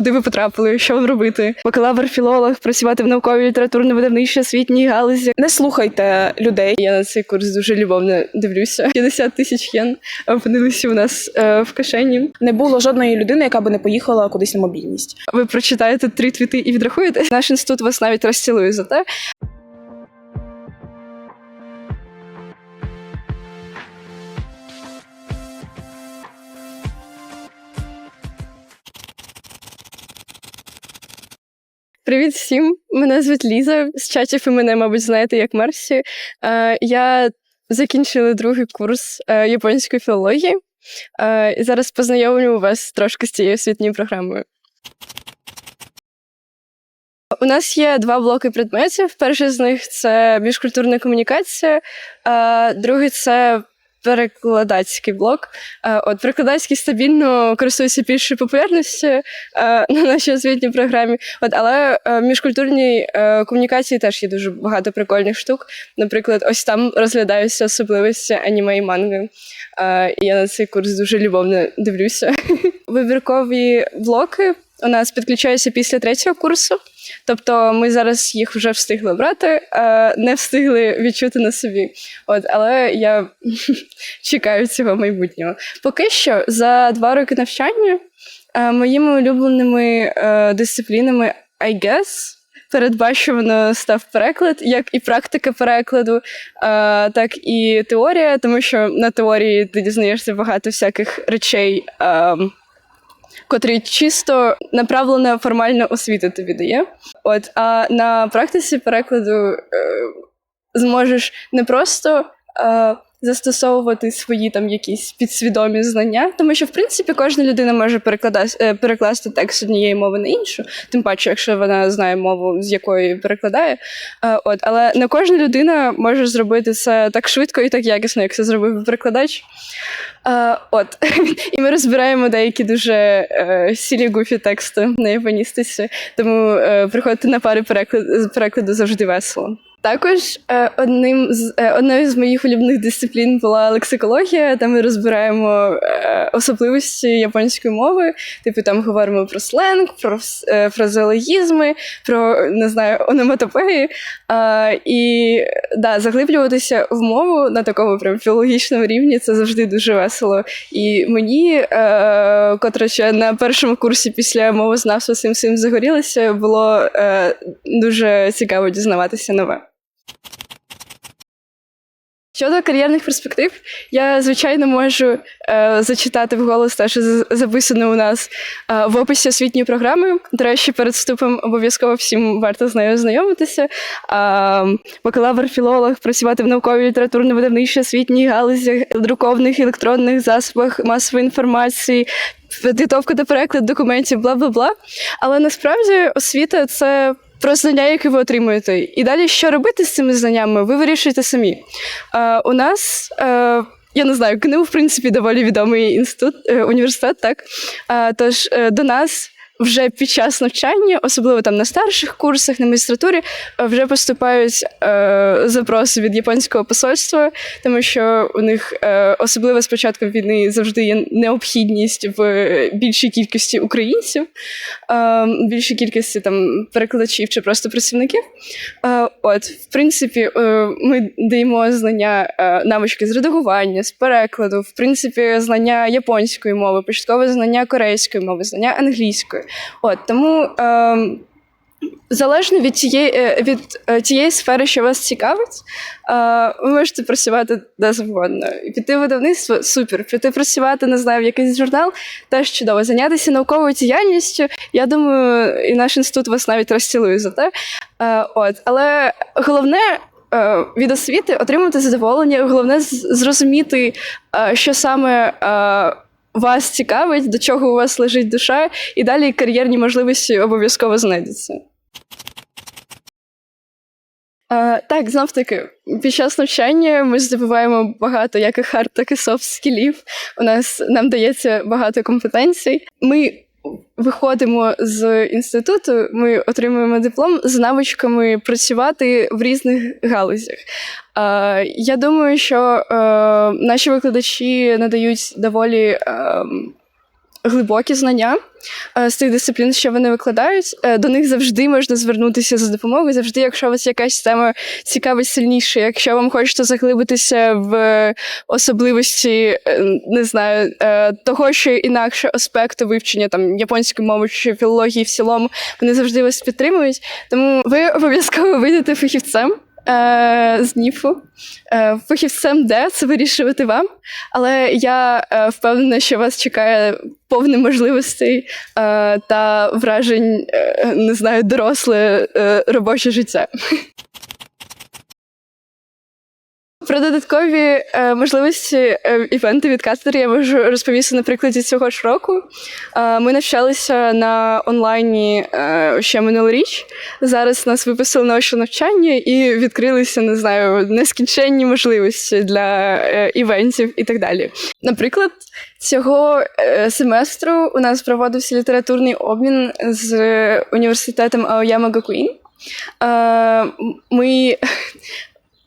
куди ви потрапили, що вам робити. Бакалавр, філолог, працювати в науковій літературно видавничій освітній галузі. Не слухайте людей. Я на цей курс дуже любовно дивлюся. 50 тисяч єн опинилися у нас е, в кишені. Не було жодної людини, яка би не поїхала кудись на мобільність. Ви прочитаєте три твіти і відрахуєте. Наш інститут вас навіть розцілує за те. Привіт всім! Мене звуть Ліза. З чатів ви мене, мабуть, знаєте як Мерсі. Е, я закінчила другий курс е, японської філології. Е, і зараз познайомлю вас трошки з цією освітньою програмою. У нас є два блоки предметів. Перший з них це міжкультурна комунікація, другий це перекладацький блок. Е, От перекладацький стабільно користується більшою популярністю е, на нашій освітній програмі. От, але е, в міжкультурній комунікації теж є дуже багато прикольних штук. Наприклад, ось там розглядаються особливості аніме і манги. І Я на цей курс дуже любовно дивлюся. Вибіркові блоки у нас підключаються після третього курсу. Тобто ми зараз їх вже встигли брати, а не встигли відчути на собі. От, але я чекаю цього майбутнього. Поки що за два роки навчання е, моїми улюбленими е, дисциплінами, I guess, передбачувано став переклад, як і практика перекладу, е, так і теорія, тому що на теорії ти дізнаєшся багато всяких речей. Котрий чисто направлена формальна освіта тобі дає. От, а на практиці перекладу е, зможеш не просто е, застосовувати свої там якісь підсвідомі знання, тому що в принципі кожна людина може перекладати, е, перекласти текст однієї мови на іншу, тим паче, якщо вона знає мову, з якої перекладає. Е, от, але не кожна людина може зробити це так швидко і так якісно, як це зробив перекладач. Е, от, і ми розбираємо деякі дуже сілі гуфі тексти на японістиці, тому приходити на пари перекладу завжди весело. Також е, одним з е, одною з моїх улюблених дисциплін була лексикологія, де ми розбираємо е, особливості японської мови. Типу там говоримо про сленг, про фразеологізми, про не знаю, ономатопеї. І да, заглиблюватися в мову на такому прям філологічному рівні це завжди дуже весело. І мені, котра ще на першому курсі після мовознавства цим всім загорілася, було дуже цікаво дізнаватися нове. Щодо кар'єрних перспектив, я звичайно можу е, зачитати вголос те, що записано у нас е, в описі освітньої програми. До речі, перед вступом обов'язково всім варто з нею ознайомитися. Е, бакалавр, філолог, працювати в науковій літературно видавничій освітній галузі, друкованих електронних засобах масової інформації, підготовка та переклад документів, бла бла бла. Але насправді освіта це. Про знання, які ви отримуєте. І далі, що робити з цими знаннями, ви вирішуєте самі. Е, у нас, е, я не знаю, КНУ, в принципі, доволі відомий інститут, е, університет, так? Е, тож е, до нас вже під час навчання, особливо там на старших курсах, на магістратурі, вже поступають е, запроси від японського посольства, тому що у них е, особливо з початком війни завжди є необхідність в більшій кількості українців, е, більшій кількості там перекладачів чи просто працівників. Е, От, в принципі, е, ми даємо знання е, навички з редагування, з перекладу, в принципі, знання японської мови, початкове знання корейської мови, знання англійської. От тому. Е, Залежно від тієї, е, від е, тієї сфери, що вас цікавить, е, ви можете працювати де завгодно. Піти видавництво супер. Піти працювати, не знаю, в якийсь журнал теж чудово. Зайнятися науковою діяльністю. Я думаю, і наш інститут вас навіть розцілує за те. От, але головне. Від освіти отримати задоволення, головне зрозуміти, що саме вас цікавить, до чого у вас лежить душа, і далі кар'єрні можливості обов'язково знайдуться. Е, так, знов таки, під час навчання ми здобуваємо багато як і хард, так і софт скілів. У нас нам дається багато компетенцій. Ми виходимо з інституту, ми отримуємо диплом з навичками працювати в різних галузях. Я думаю, що е, наші викладачі надають доволі. Глибокі знання е, з тих дисциплін, що вони викладають. Е, До них завжди можна звернутися за допомогою. Завжди, якщо вас якась тема цікавить сильніше, якщо вам хочеться заглибитися в особливості, е, не знаю, того, що інакше аспекту вивчення там японської мови чи філології в цілому, вони завжди вас підтримують. Тому ви обов'язково вийдете фахівцем. Е, З НІФу. Е, Фахівцем де це вирішувати вам. Але я е, впевнена, що вас чекає повне можливостей та вражень, не знаю, доросле робоче життя. Про додаткові е, можливості е, івенти від катедри я можу розповісти на прикладі цього ж року. Е, ми навчалися на онлайні е, ще минулоріч. Зараз нас виписали на навчання і відкрилися, не знаю, нескінченні можливості для е, івентів і так далі. Наприклад, цього е, семестру у нас проводився літературний обмін з університетом Аояма Гакуїн. Е, Ми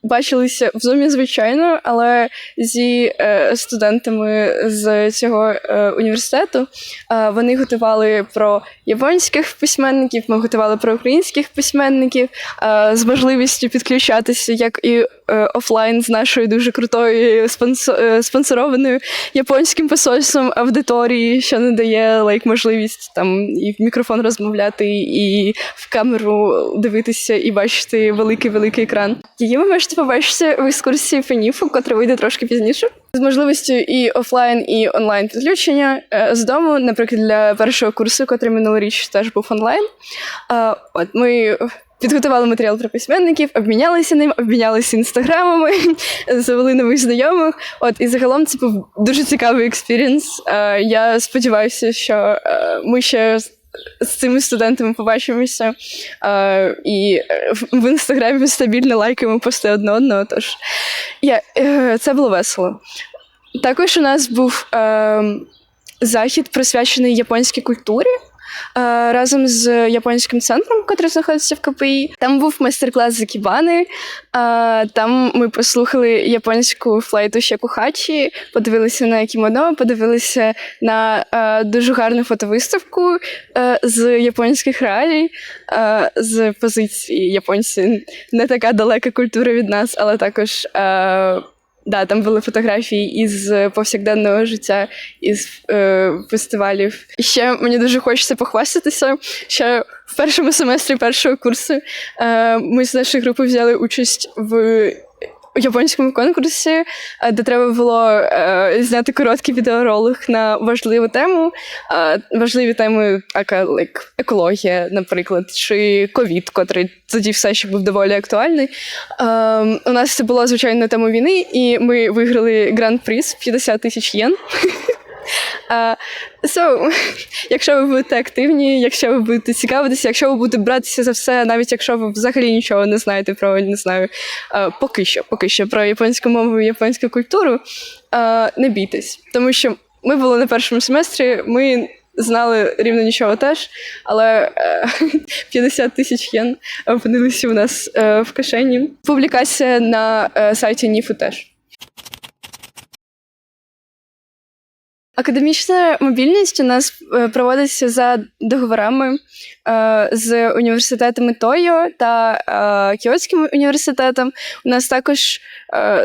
бачилися в зумі, звичайно, але зі е, студентами з цього е, університету е, вони готували про японських письменників, ми готували про українських письменників е, з можливістю підключатися як і е, офлайн з нашою дуже крутою спонсо- е, спонсорованою японським посольством аудиторії, що надає лайк можливість там і в мікрофон розмовляти, і в камеру дивитися і бачити великий великий екран. Її ви можете побачити в екскурсії ФЕНІФу, котра вийде трошки пізніше. З можливістю і офлайн, і онлайн підключення е, з дому, наприклад, для першого курсу, котрий минулоріч теж був онлайн. Е, От ми підготували матеріал про письменників, обмінялися ним, обмінялися інстаграмами, завели нових знайомих. От і загалом це був дуже цікавий експірієнс. Е, Я сподіваюся, що ми ще з- цими студентами побачимося. Е, і е, в інстаграмі стабільно лайкаємо пости одне одного. Тож я, е, це було весело. Також у нас був е, захід, присвячений японській культурі. Е, Разом з японським центром, який знаходиться в КПІ. Там був майстер-клас з Акібани. е, Там ми послухали японську флейту Щекухачі, подивилися на кімоно, подивилися на е, дуже гарну фотовиставку з японських реалій, з позиції японці. Не така далека культура від нас, але також. Е, Да, там були фотографії із повсякденного життя, із е, фестивалів. І ще мені дуже хочеться похвастатися. Ще в першому семестрі першого курсу е, ми з нашої групи взяли участь в японському конкурсі, е, де треба було е, зняти короткий відеоролик на важливу тему. Е, важливі теми, яка like, екологія, наприклад, чи ковід, котрий тоді все ще був доволі актуальний. Е, у нас це було звичайно тема війни, і ми виграли гран-приз 50 тисяч єн. So, якщо ви будете активні, якщо ви будете цікавитися, якщо ви будете братися за все, навіть якщо ви взагалі нічого не знаєте про не знаю, е, поки що, поки що про японську мову і японську культуру, е, не бійтесь, тому що ми були на першому семестрі, ми знали рівно нічого теж, але е, 50 тисяч єн опинилися у нас е, в кишені. Публікація на е, сайті НІФу теж. Академічна мобільність у нас е, проводиться за договорами е, з університетами Тойо та е, Кіотським університетом. У нас також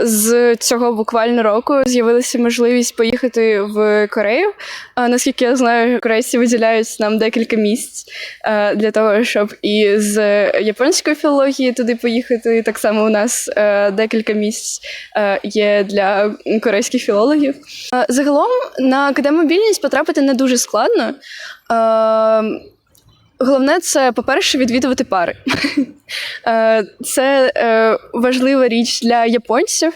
з цього буквально року з'явилася можливість поїхати в Корею. Е, наскільки я знаю, корейці виділяють нам декілька місць для того, щоб і з японської філології туди поїхати. Так само у нас декілька місць є для корейських філологів. Загалом на академобільність потрапити не дуже складно. Е, Головне, це, по-перше, відвідувати пари. Це е, важлива річ для японців.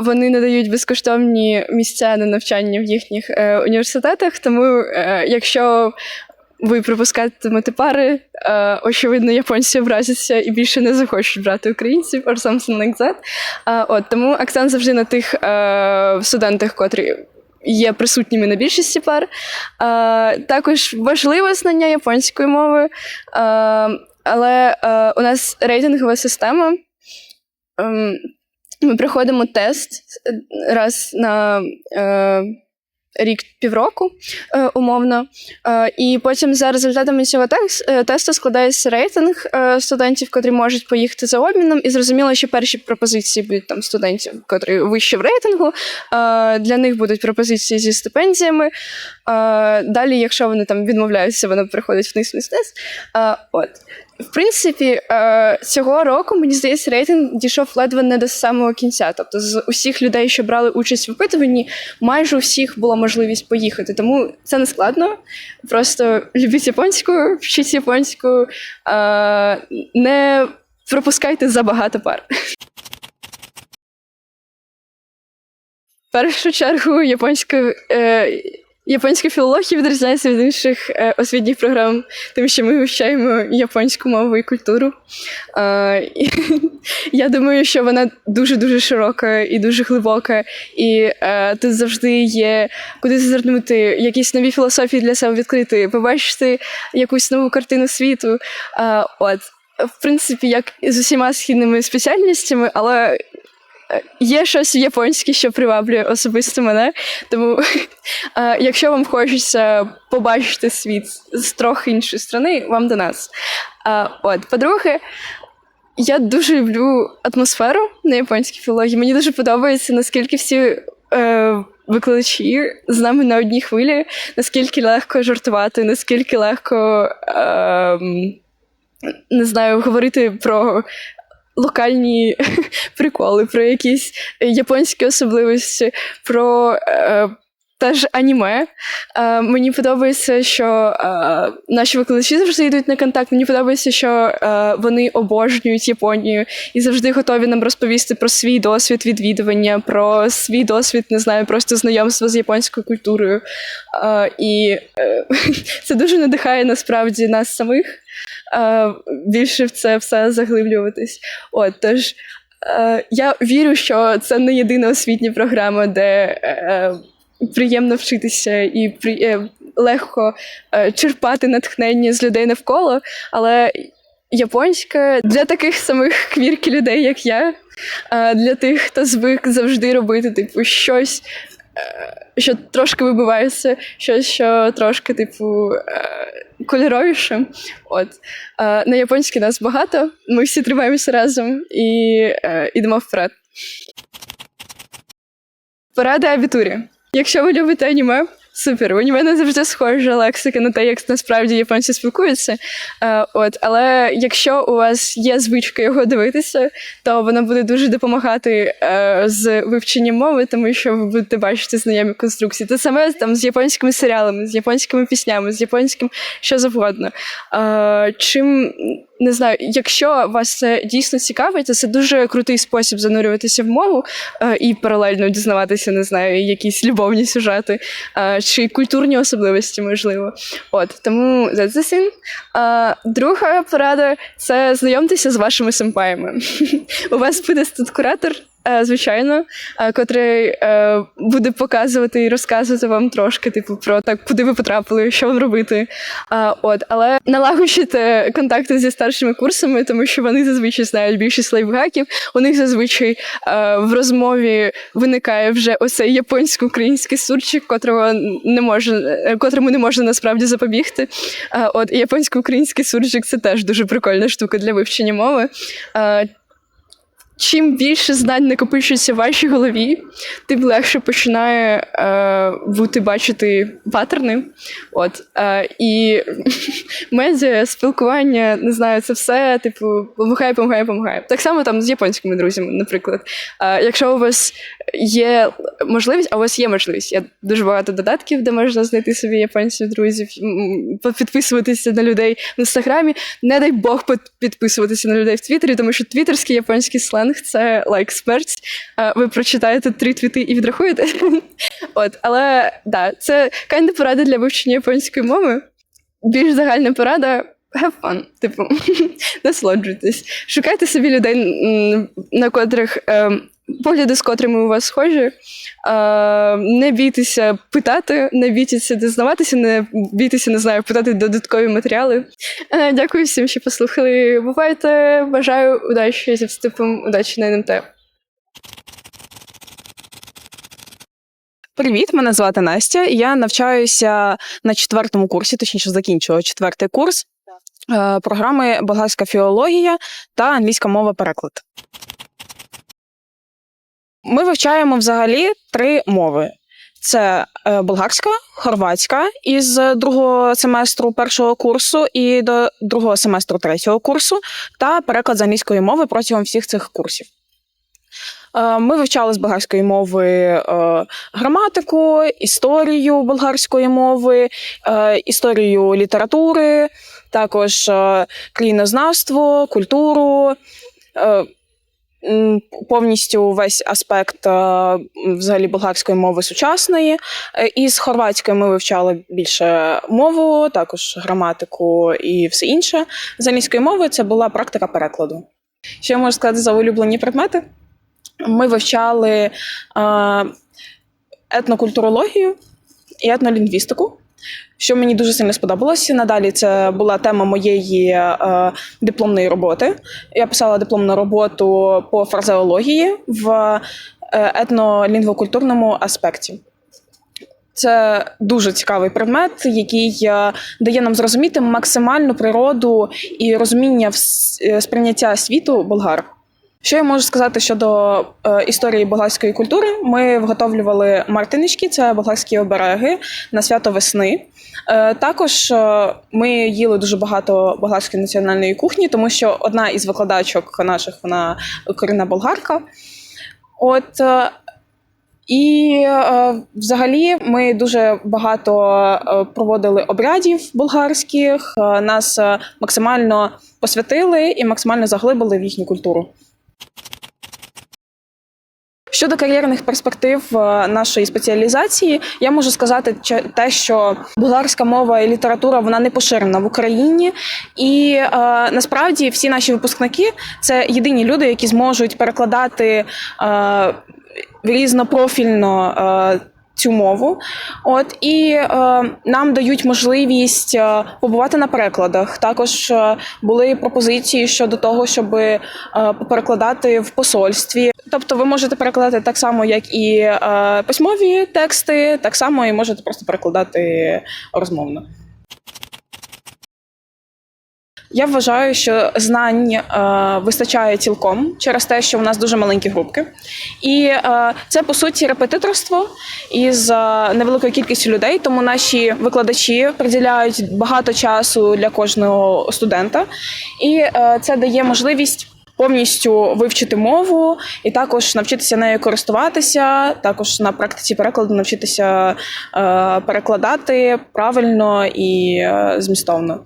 Вони надають безкоштовні місця на навчання в їхніх е, університетах. Тому, е, якщо ви пропускатимете пари, очевидно, японці образяться і більше не захочуть брати українців or something like that. От тому акцент завжди на тих студентах, котрі є присутніми на більшості пар. Е, також важливе знання японської мови, е, але е, у нас рейтингова система. Ем, ми проходимо тест раз на е, рік півроку, е, умовно. Е, і потім за результатами цього е, тесту складається рейтинг студентів, котрі можуть поїхати за обміном. І зрозуміло, що перші пропозиції будуть там студентів, котрі вище в рейтингу. Для них будуть пропозиції зі стипендіями. Далі, якщо вони там відмовляються, вони приходять вниз вниз от. В принципі, е, цього року, мені здається, рейтинг дійшов ледве не до самого кінця. Тобто, з усіх людей, що брали участь в опитуванні, майже у всіх була можливість поїхати. Тому це не складно. Просто любіть японську, вчіть японську, е, не пропускайте забагато пар. В першу чергу японська, е, японська філологія відрізняється від інших е, освітніх програм, тим, що ми вивчаємо японську мову і культуру. Е, і, я думаю, що вона дуже-дуже широка і дуже глибока, і е, тут завжди є куди зазирнути, якісь нові філософії для себе відкрити, побачити якусь нову картину світу. От. В принципі, як і з усіма східними спеціальностями, але є щось японське, що приваблює особисто мене. Тому, якщо вам хочеться побачити світ з трохи іншої сторони, вам до нас. От, по-друге, я дуже люблю атмосферу на японській філології. Мені дуже подобається, наскільки всі е, викладачі з нами на одній хвилі, наскільки легко жартувати, наскільки легко е, не знаю, говорити про локальні приколи, про якісь японські особливості, про. Е, Теж аніме. Е, мені подобається, що е, наші викладачі завжди йдуть на контакт. Мені подобається, що е, вони обожнюють Японію і завжди готові нам розповісти про свій досвід відвідування, про свій досвід, не знаю, просто знайомства з японською культурою. Е, і е, це дуже надихає насправді нас самих більше в це все заглиблюватись. От тож. Е, я вірю, що це не єдина освітня програма, де е, приємно вчитися і при, е, легко е, черпати натхнення з людей навколо. Але японська для таких самих квірки людей, як я, е, для тих, хто звик завжди робити типу щось. Е, Що трошки вибивається, щось, що трошки, типу, е, кольоровіше. От. Е, На японській нас багато, ми всі тримаємося разом і йдемо вперед. Поради абітурі. Якщо ви любите аніме, супер. У аніме не завжди схожа лексика на те, як насправді японці спілкуються. Е, от, але якщо у вас є звичка його дивитися, то вона буде дуже допомагати е, з вивченням мови, тому що ви будете бачити знайомі конструкції. Те саме там з японськими серіалами, з японськими піснями, з японським що завгодно. Е, чим не знаю, якщо вас це дійсно цікавить, то це дуже крутий спосіб занурюватися в мову е, і паралельно дізнаватися, не знаю, якісь любовні сюжети е, чи культурні особливості, можливо. От тому that's the thing. Е, друга порада це знайомтеся з вашими симпаями. У вас буде тут куратор. Е, Звичайно, е, котрий е, буде показувати і розказувати вам трошки, типу, про так, куди ви потрапили, що вам робити. От, але налагоджуйте контакти зі старшими курсами, тому що вони зазвичай знають більшість лайфхаків. У них зазвичай в розмові виникає вже оцей японсько-український сурчик, котрого не може, е, котрому не можна насправді запобігти. От японсько-український сурчик це теж дуже прикольна штука для вивчення мови. Чим більше знань накопичується в вашій голові, тим легше починає е, бути бачити паттерни. От, е, і медіа, спілкування, не знаю, це все, типу, допомагає, допомагає, допомагає. Так само там з японськими друзями, наприклад. Е, якщо у вас є можливість, а у вас є можливість, є дуже багато додатків, де можна знайти собі японців, друзів, підписуватися на людей в інстаграмі. Не дай Бог підписуватися на людей в Твіттері, тому що твіттерський японський сленг це лайк смерть. Е, Ви прочитаєте три твіти і відрахуєте. От, але да, це кайна порада для вивчення японської мови. Більш загальна порада. Have fun, типу, насолоджуйтесь. Шукайте собі людей, на котрих ем, погляди, з котрими у вас схожі. Е, не бійтеся питати, не бійтеся дізнаватися, не бійтеся, не знаю, питати додаткові матеріали. Е, дякую всім, що послухали. Бувайте, бажаю удачі зі вступом, удачі на НМТ. Привіт, мене звати Настя. Я навчаюся на четвертому курсі, точніше закінчую четвертий курс програми болгарська філологія та англійська мова переклад. Ми вивчаємо взагалі три мови: це е, болгарська, хорватська із другого семестру першого курсу і до другого семестру третього курсу, та переклад з англійської мови протягом всіх цих курсів. Е, Ми вивчали з болгарської мови е, граматику, історію болгарської мови, е, історію літератури, також країнознавство, культуру. Повністю весь аспект взагалі болгарської мови сучасної. Е, Із хорватської ми вивчали більше мову, також граматику і все інше. З англійської мови це була практика перекладу. Що я можу сказати за улюблені предмети? Ми вивчали етнокультурологію і етнолінгвістику, що мені дуже сильно сподобалося. Надалі це була тема моєї е, дипломної роботи. Я писала дипломну роботу по фразеології в е, етнолінгвокультурному аспекті. Це дуже цікавий предмет, який е, дає нам зрозуміти максимальну природу і розуміння е, сприйняття світу болгар. Що я можу сказати щодо е, історії болгарської культури? Ми виготовлювали мартинички, це болгарські обереги на свято весни. Е, також е, ми їли дуже багато болгарської національної кухні, тому що одна із викладачок наших вона корінна болгарка. От е, і е, взагалі ми дуже багато е, проводили обрядів болгарських. Е, нас е, максимально посвятили і максимально заглибили в їхню культуру. Щодо кар'єрних перспектив е, нашої спеціалізації, я можу сказати те, що болгарська мова і література вона не поширена в Україні, і е, насправді всі наші випускники це єдині люди, які зможуть перекладати е, різнопрофільно. Е, Цю мову, от і е, нам дають можливість е, побувати на перекладах. Також е, були пропозиції щодо того, щоб е, перекладати в посольстві. Тобто, ви можете перекладати так само, як і е, письмові тексти, так само і можете просто перекладати розмовно. Я вважаю, що знань е, вистачає цілком через те, що у нас дуже маленькі групки, і е, це по суті репетиторство із е, невеликою кількістю людей. Тому наші викладачі приділяють багато часу для кожного студента, і е, це дає можливість. Повністю вивчити мову і також навчитися нею користуватися, також на практиці перекладу навчитися е, перекладати правильно і е, змістовно.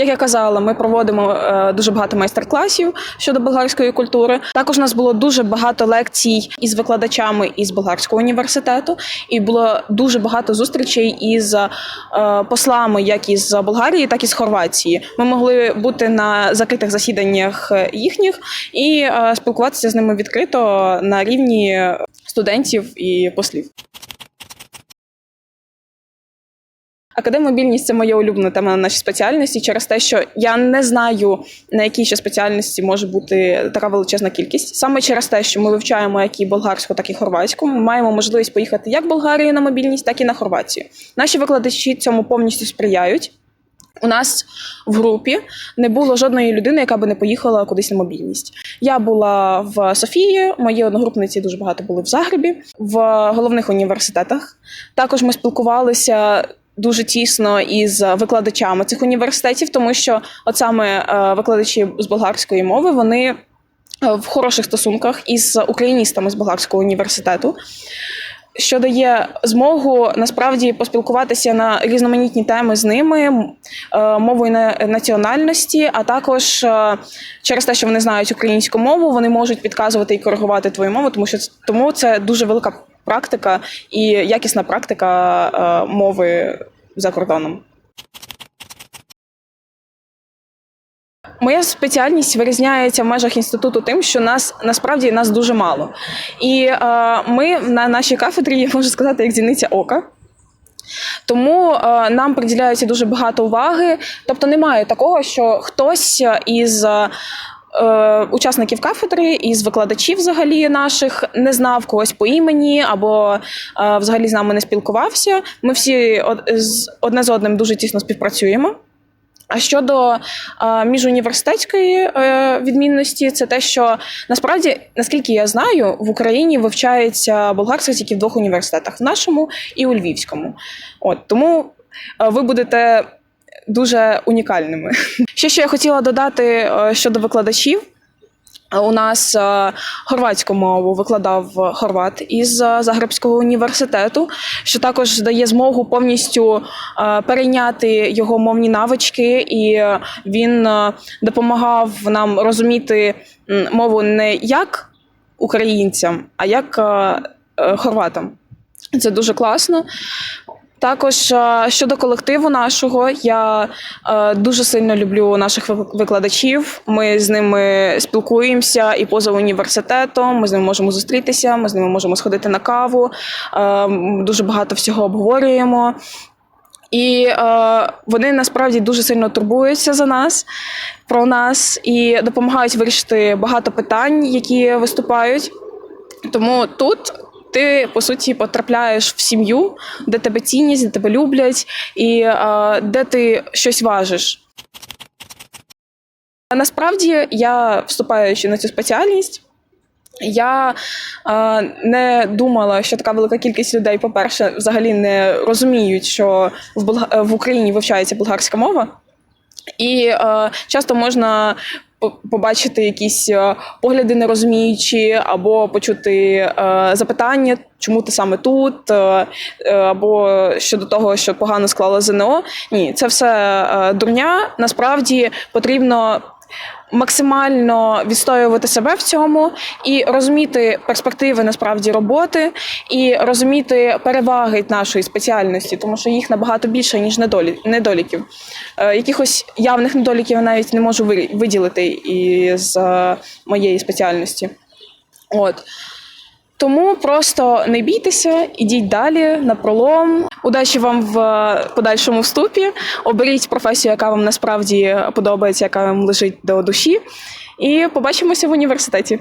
Як я казала, ми проводимо е, дуже багато майстер-класів щодо болгарської культури. Також у нас було дуже багато лекцій із викладачами із болгарського університету, і було дуже багато зустрічей із е, послами, як із Болгарії, так і з Хорватії. Ми могли бути на закритих засіданнях е, їхніх і спілкуватися з ними відкрито на рівні студентів і послів. Академобільність це моя улюблена тема на нашій спеціальності через те, що я не знаю, на якій ще спеціальності може бути така величезна кількість. Саме через те, що ми вивчаємо як і болгарську, так і хорватську. Ми маємо можливість поїхати як в Болгарію на мобільність, так і на Хорватію. Наші викладачі цьому повністю сприяють. У нас в групі не було жодної людини, яка би не поїхала кудись на мобільність. Я була в Софії, мої одногрупниці дуже багато були в Загребі, в головних університетах. Також ми спілкувалися дуже тісно із викладачами цих університетів, тому що от саме е, викладачі з болгарської мови вони е, в хороших стосунках із україністами з болгарського університету. Що дає змогу насправді поспілкуватися на різноманітні теми з ними е, мовою на- національності, а також через те, що вони знають українську мову, вони можуть підказувати і коригувати твою мову, тому що тому це дуже велика практика і якісна практика е, мови за кордоном. Моя спеціальність вирізняється в межах інституту тим, що нас насправді нас дуже мало. І е, ми на нашій кафедрі, я можу сказати, як зіниця ока. Тому е, нам приділяється дуже багато уваги. Тобто немає такого, що хтось із е, учасників кафедри, із викладачів взагалі наших не знав когось по імені або е, взагалі з нами не спілкувався. Ми всі з- одне з одним дуже тісно співпрацюємо. А щодо е, міжуніверситетської е, відмінності, це те, що насправді, наскільки я знаю, в Україні вивчається болгарська тільки в двох університетах: в нашому і у Львівському. От тому е, ви будете дуже унікальними. Ще що я хотіла додати е, щодо викладачів. Е, У нас е, хорватську мову викладав хорват із Загребського університету, що також дає змогу повністю перейняти його мовні навички, і він допомагав нам розуміти мову не як українцям, а як хорватам. Це дуже класно. Також е, щодо колективу нашого, я е, дуже сильно люблю наших викладачів. Ми з ними спілкуємося і поза університетом. Ми з ними можемо зустрітися, ми з ними можемо сходити на каву. е, Дуже багато всього обговорюємо. І е, вони насправді дуже сильно турбуються за нас, про нас і допомагають вирішити багато питань, які виступають. Тому тут ти по суті потрапляєш в сім'ю, де тебе цінність, де тебе люблять, і е, де ти щось важиш. А Насправді, я вступаючи на цю спеціальність, я е, не думала, що така велика кількість людей, по-перше, взагалі не розуміють, що в, Болга- в Україні вивчається болгарська мова. І е, часто можна побачити якісь е, погляди нерозуміючі, або почути е, запитання, чому ти саме тут, е, або щодо того, що погано склало ЗНО. Ні, це все дурня. Насправді потрібно. Максимально відстоювати себе в цьому і розуміти перспективи насправді роботи, і розуміти переваги нашої спеціальності, тому що їх набагато більше ніж недоліків. Е, якихось явних недоліків я навіть не можу виділити із е, моєї спеціальності. От. Тому просто не бійтеся, ідіть далі на пролом. Удачі вам в е, подальшому вступі. Оберіть професію, яка вам насправді подобається, яка вам лежить до душі. І побачимося в університеті.